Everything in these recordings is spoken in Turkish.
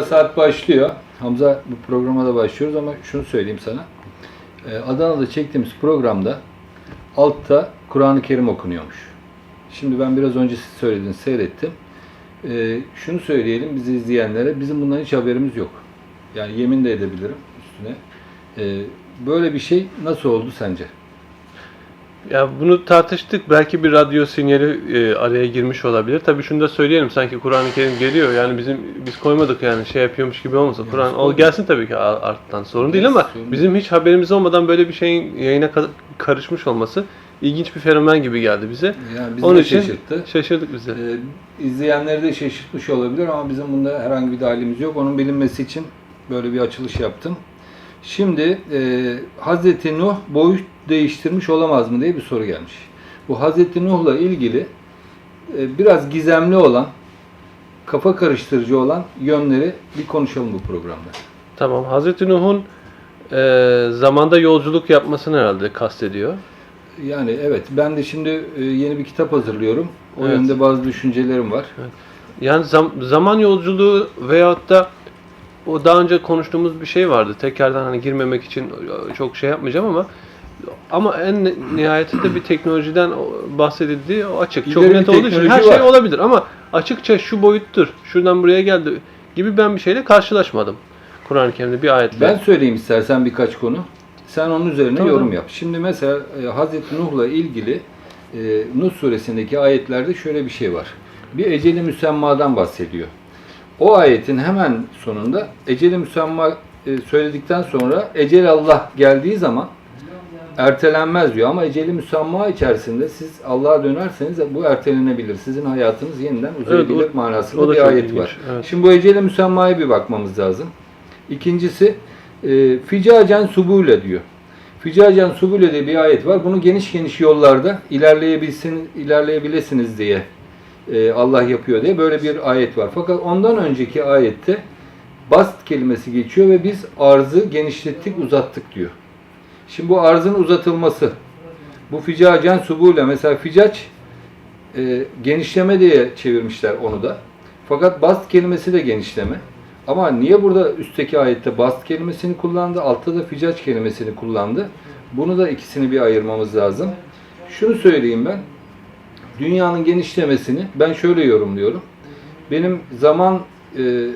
Çalar Saat başlıyor. Hamza bu programa da başlıyoruz ama şunu söyleyeyim sana. Ee, Adana'da çektiğimiz programda altta Kur'an-ı Kerim okunuyormuş. Şimdi ben biraz önce siz söylediniz, seyrettim. Ee, şunu söyleyelim bizi izleyenlere, bizim bundan hiç haberimiz yok. Yani yemin de edebilirim üstüne. Ee, böyle bir şey nasıl oldu sence? Ya bunu tartıştık. Belki bir radyo sinyali e, araya girmiş olabilir. Tabii şunu da söyleyelim. Sanki Kur'an-ı Kerim geliyor. Yani bizim biz koymadık yani şey yapıyormuş gibi olmasın. Yani Kur'an o gelsin tabii ki arttan sorun değil ama Sorun. bizim hiç haberimiz olmadan böyle bir şeyin yayına ka- karışmış olması ilginç bir fenomen gibi geldi bize. Yani bizi Onun için şaşırttı. şaşırdık biz de. Ee, izleyenleri de şaşırtmış olabilir ama bizim bunda herhangi bir dahilimiz yok. Onun bilinmesi için böyle bir açılış yaptım. Şimdi e, Hazreti Nuh boyut değiştirmiş olamaz mı diye bir soru gelmiş. Bu Hazreti Nuh'la ilgili e, biraz gizemli olan, kafa karıştırıcı olan yönleri bir konuşalım bu programda. Tamam. Hazreti Nuh'un e, zamanda yolculuk yapmasını herhalde kastediyor. Yani evet ben de şimdi e, yeni bir kitap hazırlıyorum. O Evet. yönde bazı düşüncelerim var. Yani zam- zaman yolculuğu veyahut da o daha önce konuştuğumuz bir şey vardı. Tekrardan hani girmemek için çok şey yapmayacağım ama ama en nihayetinde bir teknolojiden bahsedildiği açık. Çok İleri bir net olduğu için her şey var. olabilir ama açıkça şu boyuttur, şuradan buraya geldi gibi ben bir şeyle karşılaşmadım. Kur'an-ı Kerim'de bir ayetle. Ben söyleyeyim istersen birkaç konu. Sen onun üzerine Tamam. yorum yap. Şimdi mesela e, Hazreti Nuh'la ilgili e, Nuh suresindeki ayetlerde şöyle bir şey var. Bir eceli müsemmadan bahsediyor. O ayetin hemen sonunda eceli müsemma e, söyledikten sonra ecel Allah geldiği zaman ertelenmez diyor ama eceli müsamma içerisinde siz Allah'a dönerseniz bu ertelenebilir. Sizin hayatınız yeniden uzayabilir Evet, o- manasında o bir ayet ilginç, var. evet. Şimdi bu eceli müsammaya bir bakmamız lazım. İkincisi e, ficacen subule diyor. Ficacen subule diye bir ayet var. Bunu geniş geniş yollarda ilerleyebilsin, ilerleyebilirsiniz diye e, Allah yapıyor diye böyle bir ayet var. Fakat ondan önceki ayette bast kelimesi geçiyor ve biz arzı genişlettik, uzattık diyor. Şimdi bu arzın uzatılması, bu ficacen subule mesela ficaç e, genişleme diye çevirmişler onu da. Fakat bast kelimesi de genişleme. Ama niye burada üstteki ayette bast kelimesini kullandı, altta da ficaç kelimesini kullandı? Bunu da ikisini bir ayırmamız lazım. Şunu söyleyeyim ben. Dünyanın genişlemesini ben şöyle yorumluyorum. Benim zaman e,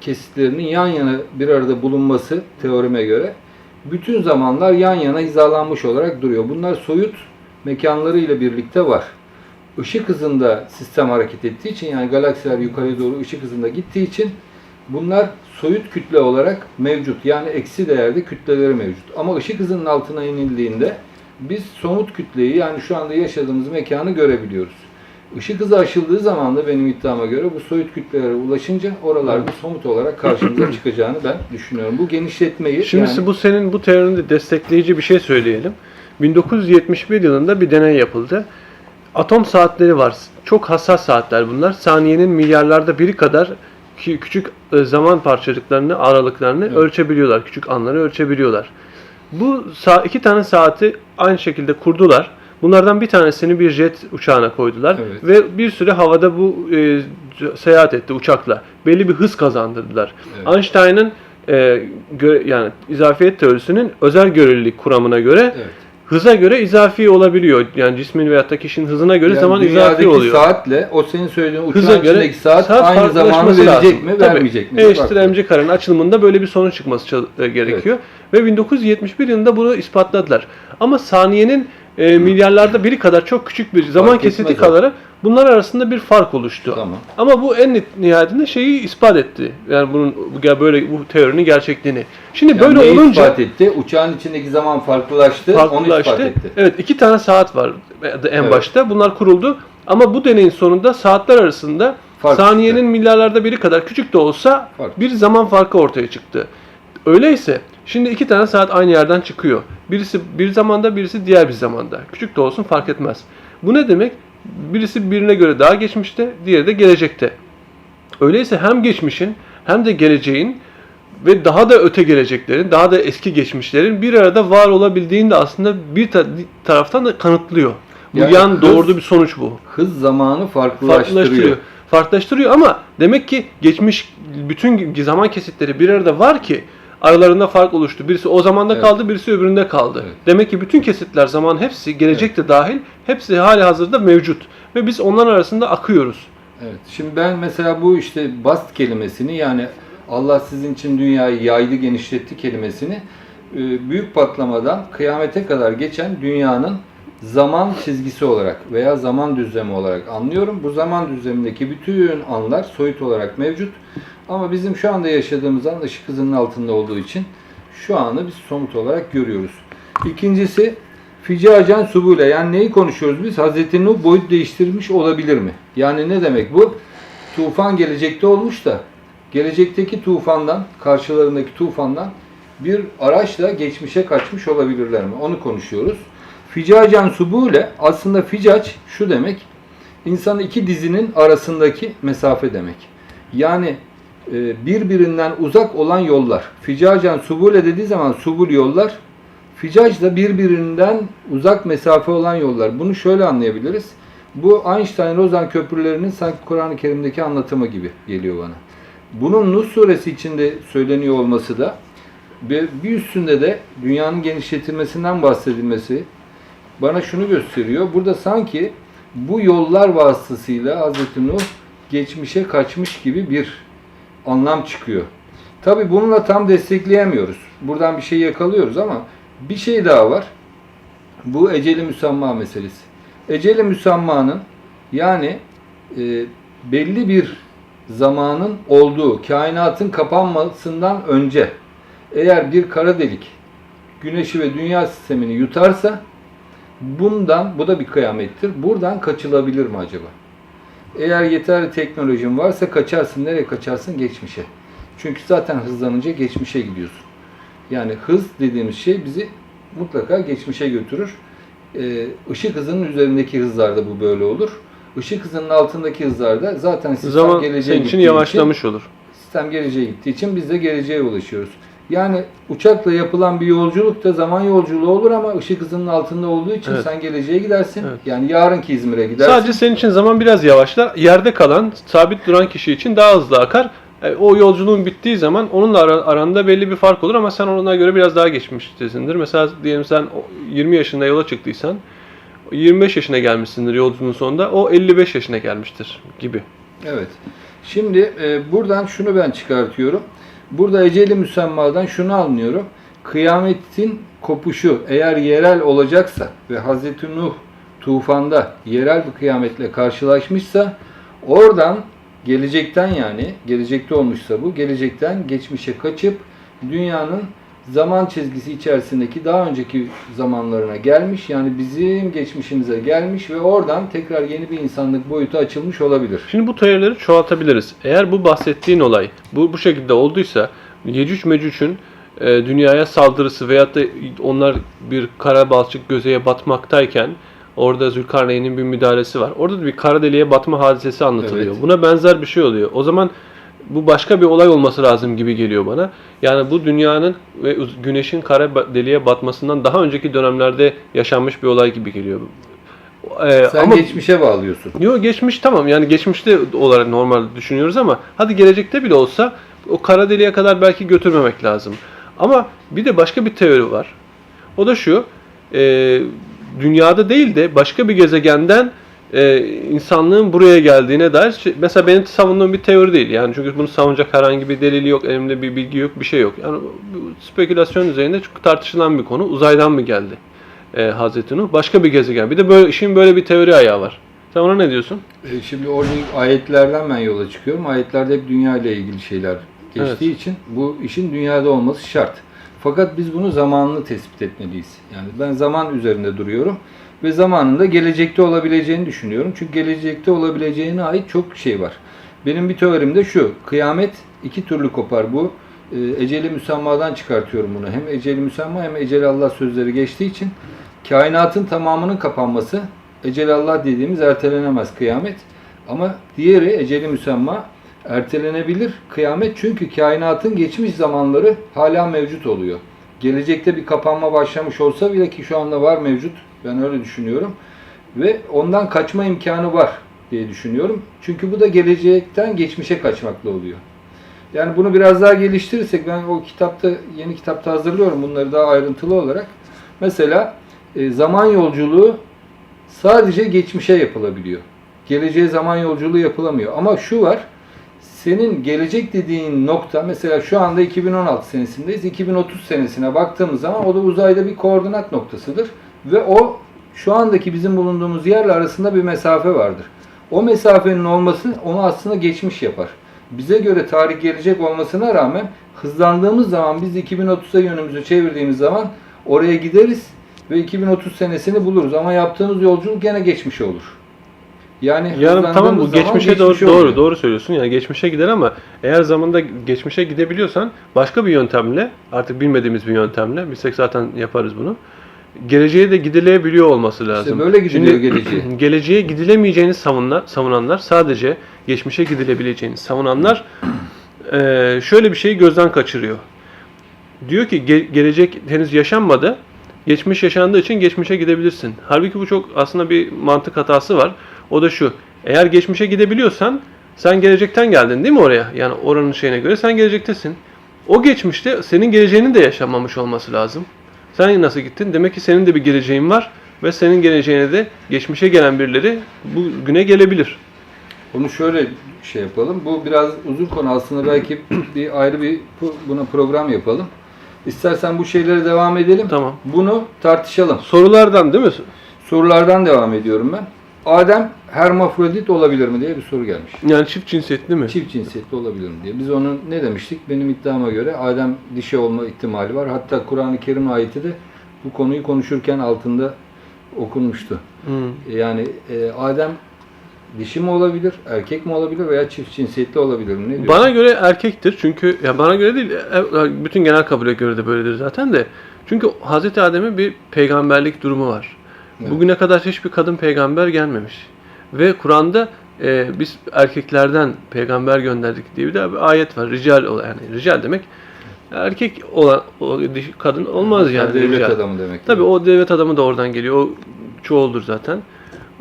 kesitlerinin yan yana bir arada bulunması teorime göre bütün zamanlar yan yana hizalanmış olarak duruyor. Bunlar soyut mekanları ile birlikte var. Işık hızında sistem hareket ettiği için yani galaksiler yukarı doğru ışık hızında gittiği için bunlar soyut kütle olarak mevcut. Yani eksi değerde kütleleri mevcut. Ama ışık hızının altına inildiğinde biz somut kütleyi yani şu anda yaşadığımız mekanı görebiliyoruz. Işık hızı aşıldığı zaman da benim iddiama göre bu soyut kütlelere ulaşınca oralarda somut olarak karşımıza çıkacağını ben düşünüyorum. Bu genişletmeyi Şimdi yani bu senin bu teorini de destekleyici bir şey söyleyelim. 1971 yılında bir deney yapıldı. Atom saatleri var. Çok hassas saatler bunlar. Saniyenin milyarlarda biri kadar küçük e, zaman parçacıklarını, aralıklarını Evet. ölçebiliyorlar. Küçük anları ölçebiliyorlar. Bu iki tane saati aynı şekilde kurdular. Bunlardan bir tanesini bir jet uçağına koydular Evet. ve bir süre havada bu e, seyahat etti uçakla. Belli bir hız kazandırdılar. Evet. Einstein'ın e, gö- yani izafiyet teorisinin özel görelilik kuramına göre evet. hıza göre izafi olabiliyor. Yani cismin veyahut da kişinin hızına göre Yani zaman izafi oluyor. saatle o senin söylediğin uçağın Hıza göre içindeki saat, saat aynı zamanı verecek lazım. mi, Tabii. vermeyecek mi? E eşittir mc karenin açılımında böyle bir sonuç çıkması e, gerekiyor. Ve 1971 yılında bunu ispatladılar. Ama saniyenin e, milyarlarda biri kadar çok küçük bir zaman kesiti kalarak bunlar arasında bir fark oluştu. Tamam. Ama bu en nihayetinde şeyi ispat etti. Yani bunun bu- böyle bu teorinin gerçekliğini. Şimdi Yani böyle neyi olunca ispat etti? Uçağın içindeki zaman farklılaştı, onu ispat farklılaştı. etti. Evet iki tane saat var en Evet. başta. Bunlar kuruldu. Ama bu deneyin sonunda saatler arasında Fark saniyenin çıktı. milyarlarda biri kadar küçük de olsa Fark. bir zaman farkı ortaya çıktı. Öyleyse şimdi iki tane saat aynı yerden çıkıyor. Birisi bir zamanda birisi diğer bir zamanda. Küçük de olsun fark etmez. Bu ne demek? Birisi birine göre daha geçmişte, diğeri de gelecekte. Öyleyse hem geçmişin hem de geleceğin ve daha da öte geleceklerin, daha da eski geçmişlerin bir arada var olabildiğini de aslında bir ta- taraftan da kanıtlıyor. Bu Yani yan hız- doğurduğu bir sonuç bu. Hız zamanı farklılaştırıyor. Farklılaştırıyor. Farklılaştırıyor ama demek ki geçmiş bütün zaman kesitleri bir arada var ki aralarında fark oluştu. Birisi o zamanda Evet. kaldı, birisi öbüründe kaldı. Evet. Demek ki bütün kesitler zaman hepsi gelecek de dahil hepsi hali hazırda mevcut ve biz onların arasında akıyoruz. Evet. Şimdi ben mesela bu işte bast kelimesini yani Allah sizin için dünyayı yaydı genişletti kelimesini e, büyük patlamadan kıyamete kadar geçen dünyanın zaman çizgisi olarak veya zaman düzlemi olarak anlıyorum. Bu zaman düzlemindeki bütün anlar soyut olarak mevcut. Ama bizim şu anda yaşadığımız an ışık hızının altında olduğu için şu anı biz somut olarak görüyoruz. İkincisi Ficacan subule yani neyi konuşuyoruz biz? Hazreti Nuh boyut değiştirmiş olabilir mi? Yani ne demek bu? Tufan gelecekte olmuş da gelecekteki tufandan, karşılarındaki tufandan bir araçla geçmişe kaçmış olabilirler mi? Onu konuşuyoruz. Ficacan subule aslında ficac şu demek. İnsanın iki dizinin arasındaki mesafe demek. Yani birbirinden uzak olan yollar. Ficacan subule dediği zaman subul yollar Ficac da birbirinden uzak mesafe olan yollar. Bunu şöyle anlayabiliriz. Bu Einstein-Rozan köprülerinin sanki Kur'an-ı Kerim'deki anlatımı gibi geliyor bana. Bunun Nuh suresi içinde söyleniyor olması da bir üstünde de dünyanın genişletilmesinden bahsedilmesi bana şunu gösteriyor. Burada sanki bu yollar vasıtasıyla Hz. Nuh geçmişe kaçmış gibi bir anlam çıkıyor. Tabi bununla tam destekleyemiyoruz. Buradan bir şey yakalıyoruz ama bir şey daha var. Bu eceli müsamma meselesi. Eceli müsammanın yani e, belli bir zamanın olduğu, kainatın kapanmasından önce eğer bir kara delik güneşi ve dünya sistemini yutarsa bundan, bu da bir kıyamettir. Buradan kaçılabilir mi acaba? Eğer yeterli teknolojin varsa kaçarsın. Nereye kaçarsın? Geçmişe. Çünkü zaten hızlanınca geçmişe gidiyorsun. Yani hız dediğimiz şey bizi mutlaka geçmişe götürür. Ee, ışık hızının üzerindeki hızlarda bu böyle olur. Işık hızının altındaki hızlarda zaten sistem Zaman geleceğe senin için yavaşlamış olur. sistem geleceğe gittiği için biz de geleceğe ulaşıyoruz. Yani uçakla yapılan bir yolculuk da zaman yolculuğu olur ama ışık hızının altında olduğu için Evet. sen geleceğe gidersin. Evet. Yani yarınki İzmir'e gidersin. Sadece senin için zaman biraz yavaşlar. Yerde kalan, sabit duran kişi için daha hızlı akar. E, O yolculuğun bittiği zaman onunla ara- aranda belli bir fark olur ama sen ona göre biraz daha geçmiştesindir. Mesela diyelim sen o 20 yaşında yola çıktıysan 25 yaşına gelmişsindir yolculuğun sonunda. O 55 yaşına gelmiştir gibi. Evet. Şimdi e, buradan şunu ben çıkartıyorum. Burada eceli müsemmadan şunu anlıyorum. Kıyametin kopuşu eğer yerel olacaksa ve Hazreti Nuh tufanda yerel bir kıyametle karşılaşmışsa oradan gelecekten yani gelecekte olmuşsa bu gelecekten geçmişe kaçıp dünyanın zaman çizgisi içerisindeki daha önceki zamanlarına gelmiş. Yani bizim geçmişimize gelmiş ve oradan tekrar yeni bir insanlık boyutu açılmış olabilir. Şimdi bu teorileri çoğaltabiliriz. Eğer bu bahsettiğin olay bu, bu şekilde olduysa Yecüc Mecüc'ün e, dünyaya saldırısı veyahut da onlar bir kara balçık gözeye batmaktayken orada Zülkarneyn'in bir müdahalesi var. Orada da bir kara deliğe batma hadisesi anlatılıyor. Evet. Buna benzer bir şey oluyor. O zaman bu başka bir olay olması lazım gibi geliyor bana. Yani bu dünyanın ve güneşin kara deliğe batmasından daha önceki dönemlerde yaşanmış bir olay gibi geliyor. E, Sen ama geçmişe bağlıyorsun. Yo geçmiş tamam yani geçmişte olarak normal düşünüyoruz ama hadi gelecekte bile olsa o kara deliğe kadar belki götürmemek lazım. Ama bir de başka bir teori var. O da şu. e, dünyada değil de başka bir gezegenden e, insanlığın buraya geldiğine dair şey- mesela benim savunduğum bir teori değil. Yani çünkü bunu savunacak herhangi bir delili yok, elimde bir bilgi yok, bir şey yok. Yani bu spekülasyon üzerinde çok tartışılan bir konu. Uzaydan mı geldi e, Hazreti Nuh? Başka bir gezegen. Bir de böyle işin böyle bir teori ayağı var. Sen ona ne diyorsun? E, Şimdi orada ayetlerden ben yola çıkıyorum. Ayetlerde hep dünya ile ilgili şeyler geçtiği için bu işin dünyada olması şart. Fakat biz bunu zamanını tespit etmeliyiz. Yani ben zaman üzerinde duruyorum ve zamanında gelecekte olabileceğini düşünüyorum. Çünkü gelecekte olabileceğine ait çok şey var. Benim bir teorim de şu. Kıyamet iki türlü kopar. Bu e, eceli müsammadan çıkartıyorum bunu. Hem eceli müsamma hem eceli Allah sözleri geçtiği için kainatın tamamının kapanması eceli Allah dediğimiz ertelenemez kıyamet. Ama diğeri eceli müsemma ertelenebilir kıyamet çünkü kainatın geçmiş zamanları hala mevcut oluyor. Gelecekte bir kapanma başlamış olsa bile ki şu anda var mevcut. Ben öyle düşünüyorum. ve ondan kaçma imkanı var diye düşünüyorum. Çünkü bu da gelecekten geçmişe kaçmakla oluyor. Yani bunu biraz daha geliştirirsek ben o kitapta yeni kitapta hazırlıyorum bunları daha ayrıntılı olarak. Mesela e, zaman yolculuğu sadece geçmişe yapılabiliyor. Geleceğe zaman yolculuğu yapılamıyor. Ama şu var. Senin gelecek dediğin nokta mesela şu anda 2016 senesindeyiz. 2030 senesine baktığımız zaman o da uzayda bir koordinat noktasıdır ve o şu andaki bizim bulunduğumuz yerle arasında bir mesafe vardır. O mesafenin olması onu aslında geçmiş yapar. Bize göre tarih gelecek olmasına rağmen hızlandığımız zaman biz 2030'a yönümüzü çevirdiğimiz zaman oraya gideriz ve 2030 senesini buluruz ama yaptığımız yolculuk gene geçmiş olur. Yani, Yani tamam bu geçmişe doğru doğru doğru söylüyorsun. Yani geçmişe gider ama eğer zamanda geçmişe gidebiliyorsan başka bir yöntemle artık bilmediğimiz bir yöntemle bilsek zaten yaparız bunu. Geleceğe de gidilebiliyor olması lazım. böyle gidiliyor geleceğe. geleceğe gidilemeyeceğini savunanlar, savunanlar sadece geçmişe gidilebileceğini savunanlar eee, şöyle bir şeyi gözden kaçırıyor. Diyor ki "Ge- gelecek henüz yaşanmadı. Geçmiş yaşandığı için geçmişe gidebilirsin. Halbuki bu çok aslında bir mantık hatası var. O da şu. Eğer geçmişe gidebiliyorsan sen gelecekten geldin değil mi oraya? Yani oranın şeyine göre sen gelecektesin. O geçmişte senin geleceğinin de yaşanmamış olması lazım. Sen nasıl gittin? Demek ki senin de bir geleceğin var ve senin geleceğine de geçmişe gelen birileri bugüne gelebilir. Bunu şöyle şey yapalım. Bu biraz uzun konu aslında belki bir ayrı bir buna program yapalım. İstersen bu şeylere devam edelim. Tamam. Bunu tartışalım. Sorulardan değil mi? Sorulardan devam ediyorum ben. Adem hermafrodit olabilir mi diye bir soru gelmiş. Yani çift cinsiyetli mi? Çift cinsiyetli olabilir mi diye. Biz onu ne demiştik? Benim iddiama göre Adem dişi olma ihtimali var. Hatta Kur'an-ı Kerim ayeti de bu konuyu konuşurken altında okunmuştu. Hı. Yani e, Adem dişi mi olabilir, erkek mi olabilir veya çift cinsiyetli olabilir mi? Ne diyorsun? Bana göre erkektir. Çünkü ya bana göre değil, e, bütün genel kabule göre de böyledir zaten de. Çünkü Hazreti Adem'in bir peygamberlik durumu var. Evet. Bugüne kadar hiçbir kadın peygamber gelmemiş. Ve Kur'an'da e, biz erkeklerden peygamber gönderdik diye bir de bir ayet var. Rical ol- yani rical demek erkek olan o kadın olmaz yani. Yani devlet rical. adamı demek. Tabii o devlet adamı da oradan geliyor. O çoğuldur zaten.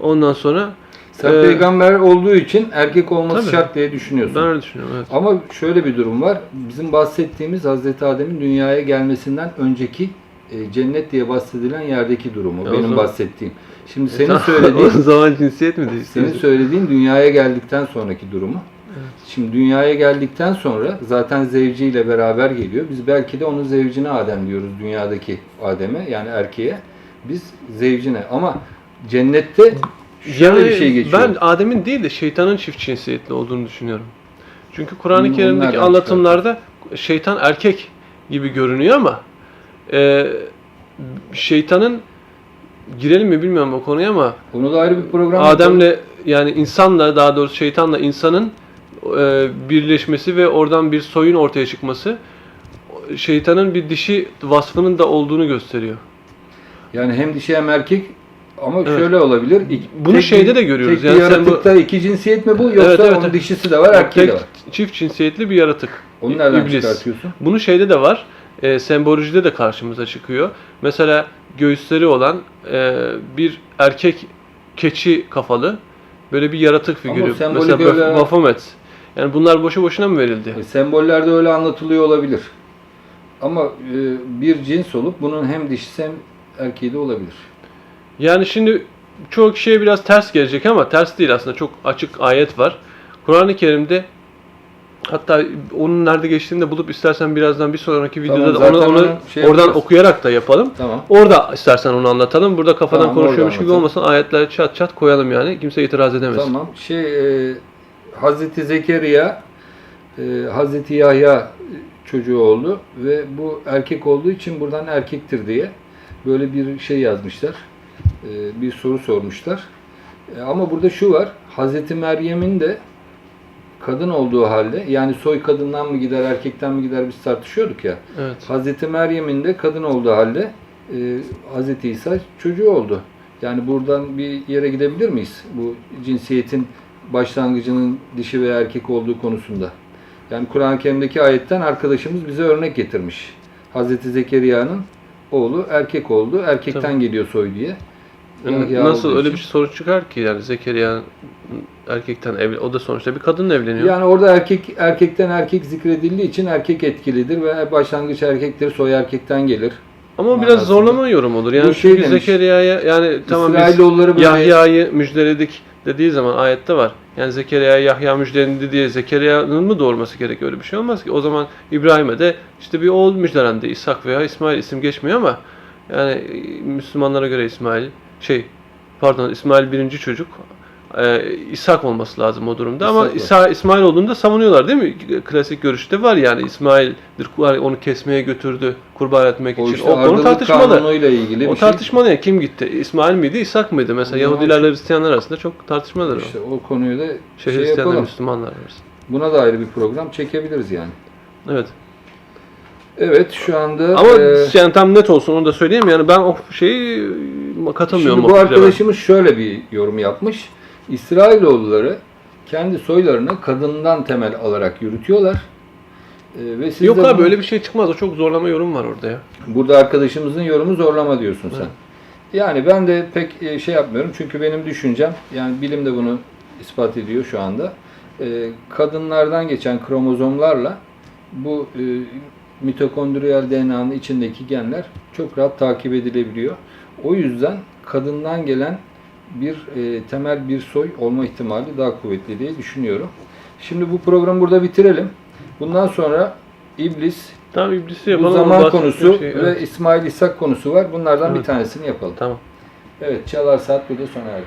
Ondan sonra Sen e, peygamber olduğu için erkek olması Tabii. şart diye düşünüyorsun. ben öyle düşünüyorum. Evet. Ama şöyle bir durum var. Bizim bahsettiğimiz Hazreti Adem'in dünyaya gelmesinden önceki e, cennet diye bahsedilen yerdeki durumu. E, o benim zaman- bahsettiğim. Şimdi senin o söylediğin zaman cinsiyet mi değil? senin söylediğin dünyaya geldikten sonraki durumu. Şimdi dünyaya geldikten sonra zaten zevciyle beraber geliyor. Biz belki de onun zevcine Adem diyoruz dünyadaki Adem'e yani erkeğe. Biz zevcine ama cennette şöyle Yani bir şey geçiyor. Ben Adem'in değil de şeytanın çift cinsiyetli olduğunu düşünüyorum. Çünkü Kur'an-ı Kerim'deki anlatımlarda şeytan erkek gibi görünüyor ama e, şeytanın girelim mi bilmiyorum o konuya ama Onu da ayrı bir program. Adem'le yani insanla daha doğrusu şeytanla insanın e, birleşmesi ve oradan bir soyun ortaya çıkması şeytanın bir dişi vasfının da olduğunu gösteriyor. Yani hem dişi hem erkek ama Evet. şöyle olabilir. İki- Bunu tek şeyde bir- de görüyoruz. Tek Yani bir sen bu- yaratıkta iki cinsiyet mi bu yoksa Evet, evet, onun evet. dişisi de var erkeği de Tek var. çift cinsiyetli bir yaratık. Onu nereden İblis. çıkartıyorsun? Bunu şeyde de var. E, sembolojide de karşımıza çıkıyor. Mesela göğüsleri olan e, bir erkek keçi kafalı böyle bir yaratık figürü. Mesela öyle- Baph- Baphomet. Yani bunlar boşu boşuna mı verildi? E, sembollerde öyle anlatılıyor olabilir. Ama e, bir cins olup bunun hem dişisi hem erkeği de olabilir. Yani şimdi çoğu kişiye biraz ters gelecek ama ters değil aslında. Çok açık ayet var. Kur'an-ı Kerim'de hatta onun nerede geçtiğini de bulup istersen birazdan bir sonraki videoda da zaten onu, onu şey oradan yaparız. okuyarak da yapalım. Tamam. Orada istersen onu anlatalım. Burada kafadan Tamam, konuşuyormuş gibi olmasın. Ayetleri çat çat koyalım yani. Kimse itiraz edemez. Tamam. Şey e, Hazreti Zekeriya e, Hazreti Yahya çocuğu oldu ve bu erkek olduğu için buradan erkektir diye böyle bir şey yazmışlar. E, bir soru sormuşlar. E, ama burada şu var. Hazreti Meryem'in de kadın olduğu halde yani soy kadından mı gider erkekten mi gider biz tartışıyorduk ya. Evet. Hazreti Meryem'in de kadın olduğu halde e, Hazreti İsa çocuğu oldu. Yani buradan bir yere gidebilir miyiz? Bu cinsiyetin başlangıcının dişi veya erkek olduğu konusunda. Yani Kur'an-ı Kerim'deki ayetten arkadaşımız bize örnek getirmiş. Hazreti Zekeriya'nın oğlu erkek oldu. Erkekten Tabii. geliyor soy diye. Yahya Nasıl öyle için. bir sonuç çıkar ki yani Zekeriya erkekten evli, o da sonuçta bir kadınla evleniyor. Yani orada erkek erkekten erkek zikredildiği için erkek etkilidir ve başlangıç erkektir, soy erkekten gelir. Ama biraz manasında. zorlama yorum olur. Yani Bu şey çünkü demiş, Zekeriya'ya yani tamam biz Yahya'yı müjdeledik dediği zaman ayette var. Yani Zekeriya'ya Yahya müjdelendi diye Zekeriya'nın mı doğurması gerekiyor? Öyle bir şey olmaz ki. O zaman İbrahim'e de işte bir oğul müjdelendi. İshak veya İsmail isim geçmiyor ama yani Müslümanlara göre İsmail şey pardon İsmail birinci çocuk. Ee, İshak olması lazım o durumda ama İshak İsa, İsmail olduğunu da savunuyorlar değil mi? Klasik görüşte var yani İsmail'dir onu kesmeye götürdü kurban etmek o için. işte o konu tartışmalı. ilgili O bir şey. tartışmalı yani kim gitti? İsmail miydi, İshak mıydı? Mesela Yahudilerle Hristiyanlar arasında çok tartışmadır İşte o. o konuyu da Şehir şey Hristiyanlar, yapalım. Müslümanlar arasında. Buna da ayrı bir program çekebiliriz yani. Evet. Evet şu anda Ama e, yani tam net olsun onu da söyleyeyim. Yani ben o şeyi katılmıyorum. Şimdi bu arkadaşımız şöyle bir yorum yapmış. İsrailoğulları kendi soylarını kadından temel alarak yürütüyorlar. Ee, ve siz Yok abi bunu- öyle bir şey çıkmaz. O çok zorlama yorum var orada ya. Burada arkadaşımızın yorumu zorlama diyorsun sen. Evet. Yani ben de pek e, şey yapmıyorum çünkü benim düşüncem yani bilim de bunu ispat ediyor şu anda. Ee, kadınlardan geçen kromozomlarla bu e, mitokondriyal DNA'nın içindeki genler çok rahat takip edilebiliyor. O yüzden kadından gelen bir e, temel bir soy olma ihtimali daha kuvvetli diye düşünüyorum. Şimdi bu programı burada bitirelim. Bundan sonra iblis, Tamam iblisi bu yapalım. zaman konusu şey, ve evet. İsmail İshak konusu var. Bunlardan bir Evet. tanesini yapalım. Tamam. Evet, Çalar Saat burada sona erdi.